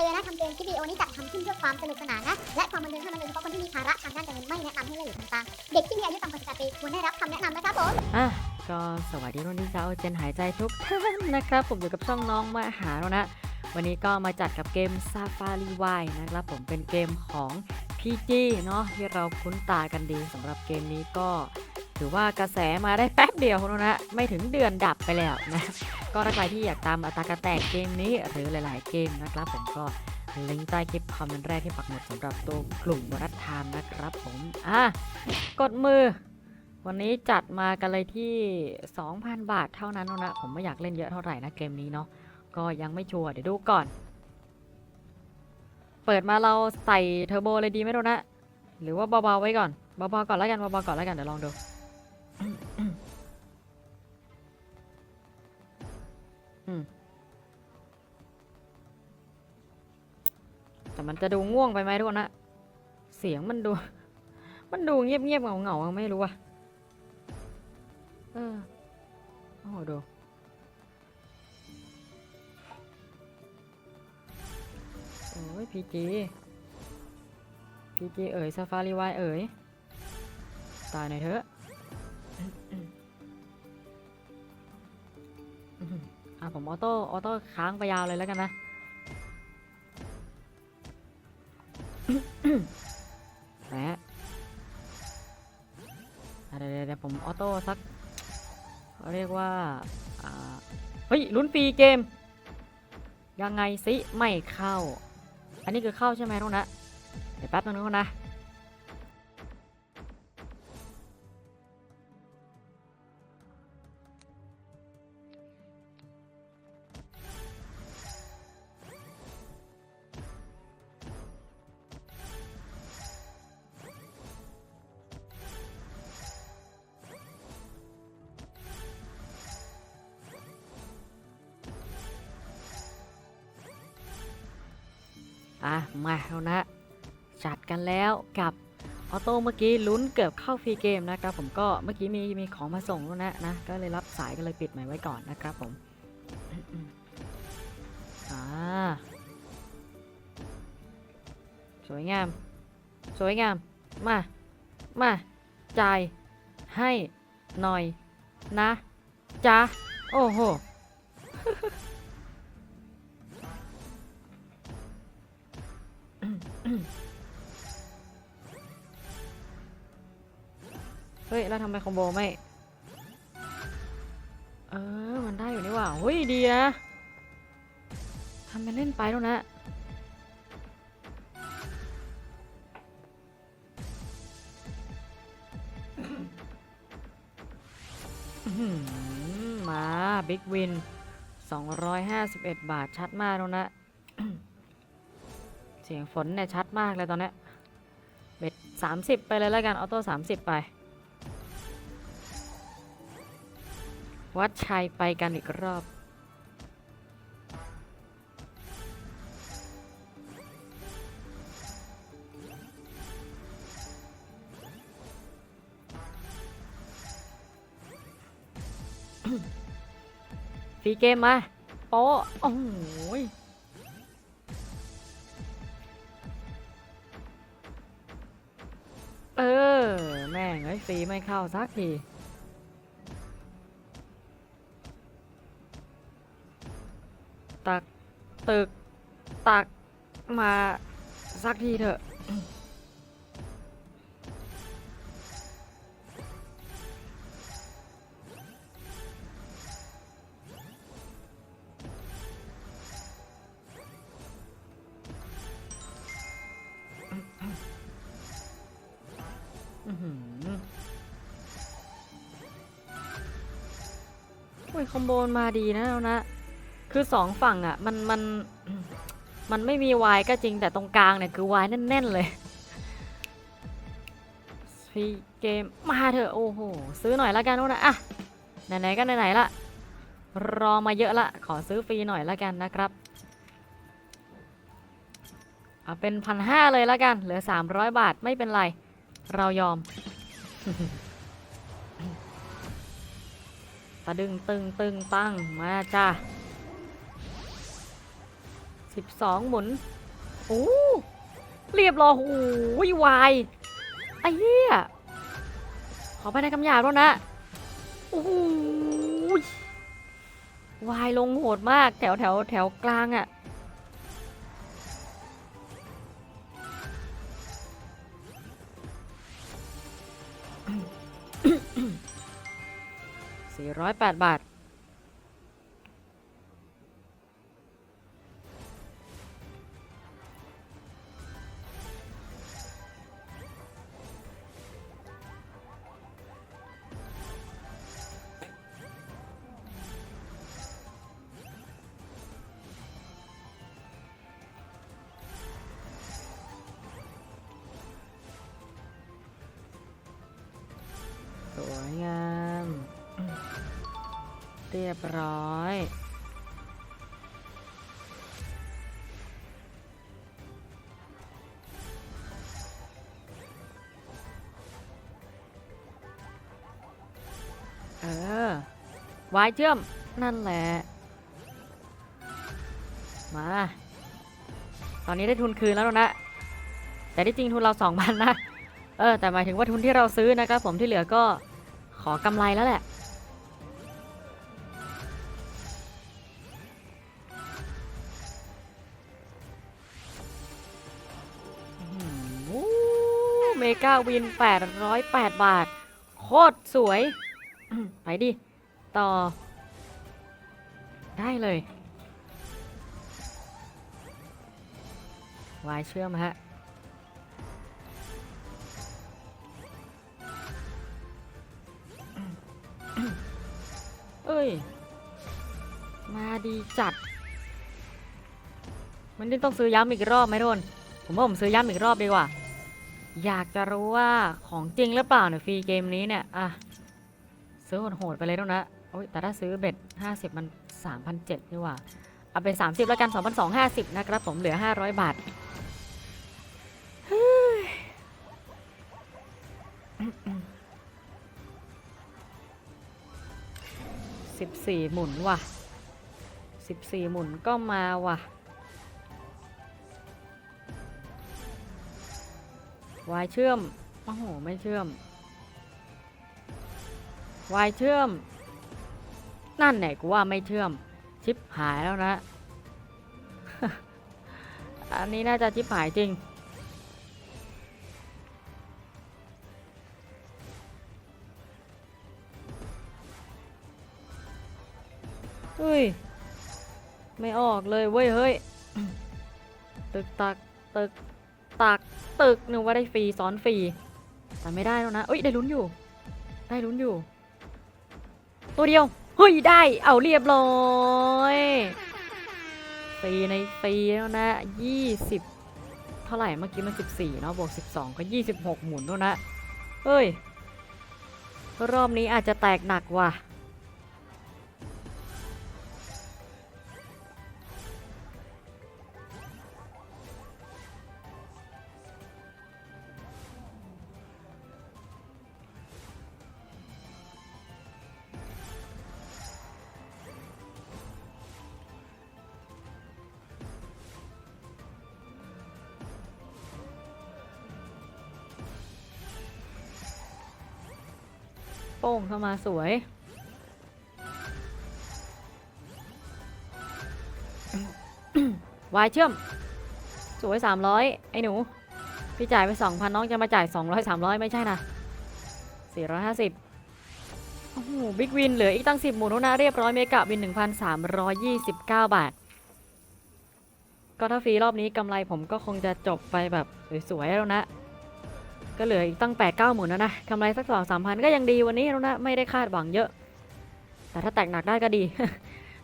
ตือนนะทำเตือนคลิปวิดีโอนี้จัดทำขึ้นเพื่อความสนุกสนานนะ และความบันเทิงเท่านั้นโดยเฉพาะคนที่มีภาระทางด้านการเงินไม่แนะนำให้เล่นหรือทำตาม เด็กที่มีอายุต่ำกว่า18ปีควรได้รับคำแนะนำนะครับผม อะก็สวัสดีรุ่นที่เจ้าเจนหายใจทุกท่านนะครับผมอยู่กับช่องน้องมาหาแล้วนะ วันนี้ก็มาจัดกับเกม Safari Y นะครับผมเป็นเกมของ PG เนาะที่เราคุ้นตากันดีสำหรับเกมนี้ก็ ถือว่ากระแสมาได้แป๊บเดียวนะไม่ถึงเดือนดับไปแล้วนะ ก็ถ้าใครที่อยากตามอัตากระแตกเกมนี้หรือหลาย ๆ เกมนะครับ ผมก็ลิงก์ใต้คลิปคอมเมนต์แรกที่ปักหมุดสำหรับตัวกลุ่มรัตไทามนะครับผมอะกดมือ วันนี้จัดมากันเลยที่ 2,000 บาทเท่านั้นนะผมไม่อยากเล่นเยอะเท่าไหร่นะเกมนี้เนาะก็ยังไม่ชัวร์เดี๋ยวดูก่อน เปิดมาเราใส่เทอร์โบเลยดีไหมโดนะ หรือว่าเบาๆไว้ก่อนเบาๆก่อนแล้วกันเบาๆก่อนแล้วกันเดี๋ยวลองดู แต่มันจะดูง่วงไปไหมทุกคนนะเสียงมันดู มันดูเงียบๆเหงาๆไม่รู้อะเออโอ้โหดูโอ้ยพีจีพีจีเอ๋ยซาฟารีวายเอ๋ยตายหน่อยเถอะ อะผมออโต้ออโต้ค้างไปยาวเลยแล้วกันนะแหมอะเดี๋ยวเดี๋ยวเดี๋ยวผมออโต้สักเขาเรียกว่า อ่า เฮ้ยลุ้นฟรีเกม ยังไงสิ ไม่เข้า อันนี้คือเข้าใช่ไหมทุกนะ เดี๋ยวแป๊บนึงนะ อะมาแล้วนะ จัดกันแล้วกับออโต้เมื่อกี้ลุ้นเกือบเข้าฟรีเกมนะครับผมก็เมื่อกี้มีมีของมาส่งแล้วนะนะ ก็เลยรับสายก็เลยปิดใหม่ไว้ก่อนนะครับผมอ่าสวยงาม สวยงาม มา มาจ่ายให้หน่อยนะจ๊ะโอ้โห เฮ้ยแล้วทำไมคอมโบไม่ เออ มันได้อยู่นี่ว่าเฮ้ย ดีนะทำเป็นเล่นไปแล้วนะ มา บิ๊กวิน 251 บาทชัดมากแล้วนะ สียงฝนเนี่ยชัดมากเลยตอนนี้เบ็ด30ไปเลยแล้วกัน ออโต้30ไป วัดชัยไปกันอีกรอบฟรีเกมมา โป๊ะโอ้โห ออแม่งไอ้ยฟรีไม่เข้าสักที ตัก ตึก ตักมาสักทีเถอะ อ้ยคอมโบนมาดีนะแล้วนะ คือสองฝั่งอะ มันมันมันไม่มีวายก็จริงแต่ตรงกลางเนี่ยคือวายแน่น ๆ เลยฟรีเกมมาเถอะโอ้โหซื้อหน่อยละกันนู้นนะอะไหนๆก็ไหนๆละรอมาเยอะละ ขอซื้อฟรีหน่อยละกันนะครับเอาเป็นพันห้าเลยละกัน เหลือ 300 บาทไม่เป็นไร เรายอม ตะดึงตึงตึงตั้งมาจ้าสิบสองหมุนโอ้เรียบร้อยโอ้ยวายไอ้เหี้ยขอไปในกำหยาบแล้วนะโอ้ยวายลงโหดมากแถวแถวแถวกลางอะ่ะ ร้อยแปดบาท สวยงาม เรียบร้อยเออวายเชื่อม นั่นแหละ มา ตอนนี้ได้ทุนคืนแล้วนะ แต่ที่จริงทุนเราสองพันนะ เออ แต่หมายถึงว่าทุนที่เราซื้อนะครับผมที่เหลือก็ขอกำไรแล้วแหละ กาวิน 808 บาท โคตรสวย ไปดิ ต่อ ได้เลยวายเชื่อมฮะ เอ้ย มาดีจัด มันนี่ต้องซื้อย้ำอีกรอบไหมโดน ผมว่าผมซื้อย้ำอีกรอบดีกว่า อยากจะรู้ว่าของจริงหรือเปล่าเนี่ยฟรีเกมนี้เนี่ยอะซื้อโหดๆไปเลยแล้วนะโอ้ยแต่ถ้าซื้อเบ็ด50 มัน 3,700นี่ว่า เอาไป 30 แล้วกัน 2,250 นะครับผมเหลือ 500 บาทเฮ้ยสิบสี่หมุนว่ะสิบสี่หมุนก็มาว่ะ วายเชื่อม โอ้โห ไม่เชื่อม วายเชื่อม นั่นไหนกูว่าไม่เชื่อม ชิปหายแล้วนะ อันนี้น่าจะชิปหายจริง เฮ้ย ไม่ออกเลยเว้ย เฮ้ย ตึกตัก ตึก ตักตึกนึกว่าได้ฟรีซ้อนฟรีแต่ไม่ได้แล้วนะเอ้ยได้ลุ้นอยู่ ได้ลุ้นอยู่ ตัวเดียวเฮ้ยได้เอาเรียบร้อยฟรีในฟรีแล้วนะ20เท่าไหร่เมื่อกี้มัน14เนาะบวก12ก็26หมุนแล้วนะเฮ้ยรอบนี้อาจจะแตกหนักว่ะ โป้งเข้ามาสวย วายเชื่อม สวย 300 ไอ้หนู พี่จ่ายไป 2,000 น้องจะมาจ่าย 200 300 ไม่ใช่นะ 450 โอ้โห บิ๊กวิน เหลืออีกตั้ง 10 หมุนแล้วนะเรียบร้อยเมกะบิน 1,329 บาท ก็ถ้าฟรีรอบนี้กำไรผมก็คงจะจบไปแบบสวยๆแล้วนะ ก็เหลืออีกตั้งแปดเก้าหมื่นแล้วนะกำไรสักสองสามพันก็ยังดีวันนี้แล้วนะไม่ได้คาดหวังเยอะ แต่ถ้าแตกหนักได้ก็ดี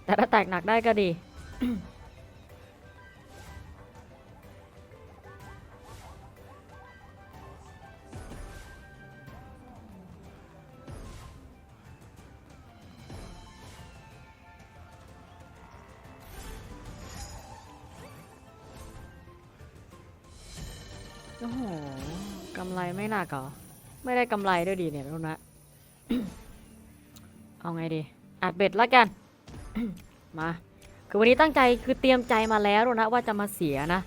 แต่ถ้าแตกหนักได้ก็ดีโอ้โห กำไรไม่หนักเหรอ ไม่ได้กำไรด้วยดีเนี่ยรุ่นะ เอาไงดี อัดเบ็ดละกัน มา คือวันนี้ตั้งใจคือเตรียมใจมาแล้วนะว่าจะมาเสียนะ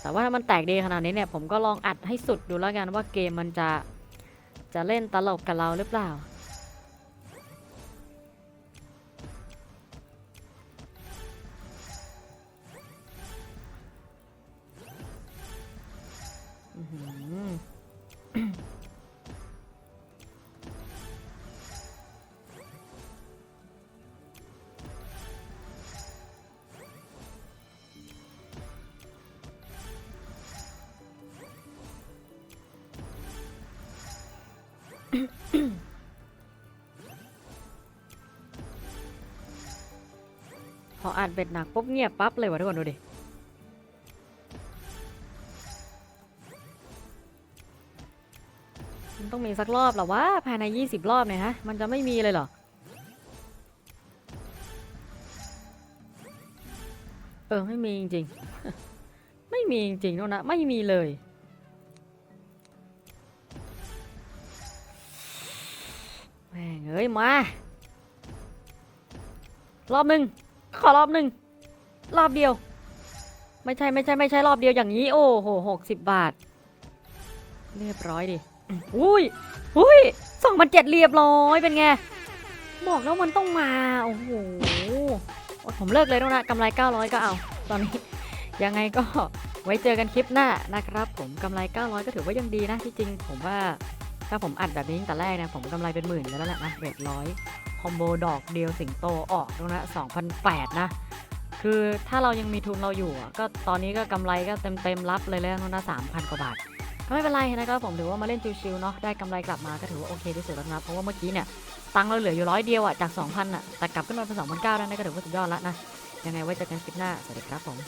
แต่ว่าถ้ามันแตกดีขนาดนี้เนี่ย ผมก็ลองอัดให้สุดดูแล้วกันว่าเกมมันจะจะเล่นตลกกับเราหรือเปล่า พออัดเบ็ดหนักปุ๊บเงียบปั๊บเลยวะทุกคนดูดิ มันต้องมีสักรอบหรอวะภายใน 20 รอบเนี่ยฮะ มันจะไม่มีเลยเหรอ เออ ไม่มีจริงๆ ไม่มีจริงๆนะไม่มีเลย เอ้ยมา รอบหนึ่งขอรอบหนึ่งรอบเดียว ไม่ใช่ไม่ใช่ไม่ใช่รอบเดียวอย่างนี้โอ้โหหกสิบบาท เรียบร้อยดิอุ้ยอุ้ยสองพันเจ็ดเรียบร้อยเป็นไง บอกแล้วมันต้องมาโอ้โหผมเลิกเลยแล้วนะกำไร900ก็เอา ตอนนี้ยังไงก็ไว้เจอกันคลิปหน้านะครับ ผมกำไร 900 ก็ถือว่ายังดีนะที่จริงผมว่า ถ้าผมอัดแบบนี้ตั้งแต่แรกนี่ยผมกำไรเป็นหมื่นแล้วแหละนะเรทร้อยคอมโบดอกเดียวสิงโตออกแล้นะ2,008นแปดนะคือถ้าเรายังมีทุนเราอยู่ก็ตอนนี้ก็กำไรก็เต็มเต็มรับเลยแล้วนะ3,000กว่าบาทก็ไม่เป็นไรนะครับผมถือว่ามาเล่นชิวๆเนาะได้กำไรกลับมาก็ถือว่าโอเคที่สุดแล้วนะเพราะว่าเมื่อกี้เนี่ยตังเราเหลืออยู่ร้อยเดียวอะจาก 2,000อะแต่กลับขึ้นมาเป็น2,900ได้วนะก็ถือว่าสุดยอดแล้วนะยังไงไว้เจอกันคลิปหน้า สวัสดีครับผม